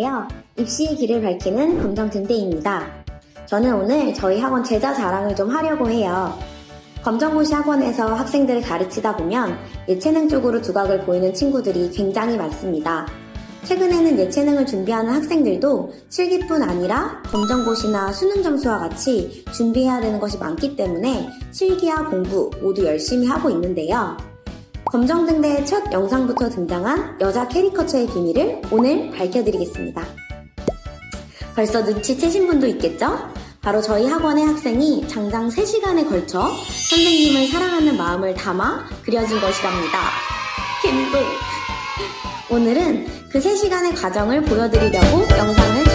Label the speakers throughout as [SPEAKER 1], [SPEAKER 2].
[SPEAKER 1] 안녕하세요. 입시의 길을 밝히는 검정등대입니다. 저는 오늘 저희 학원 제자 자랑을 좀 하려고 해요. 검정고시 학원에서 학생들을 가르치다 보면 예체능 쪽으로 두각을 보이는 친구들이 굉장히 많습니다. 최근에는 예체능을 준비하는 학생들도 실기뿐 아니라 검정고시나 수능 점수와 같이 준비해야 되는 것이 많기 때문에 실기와 공부 모두 열심히 하고 있는데요. 검정등대의 첫 영상부터 등장한 여자 캐리커처의 비밀을 오늘 밝혀드리겠습니다. 벌써 눈치채신 분도 있겠죠? 바로 저희 학원의 학생이 장장 3시간에 걸쳐 선생님을 사랑하는 마음을 담아 그려진 것이랍니다. 김도! 오늘은 그 3시간의 과정을 보여드리려고 영상을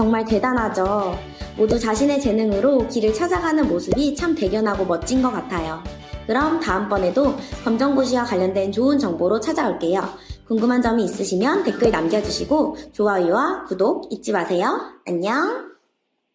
[SPEAKER 1] 정말 대단하죠. 모두 자신의 재능으로 길을 찾아가는 모습이 참 대견하고 멋진 것 같아요. 그럼 다음번에도 검정고시와 관련된 좋은 정보로 찾아올게요. 궁금한 점이 있으시면 댓글 남겨주시고 좋아요와 구독 잊지 마세요. 안녕!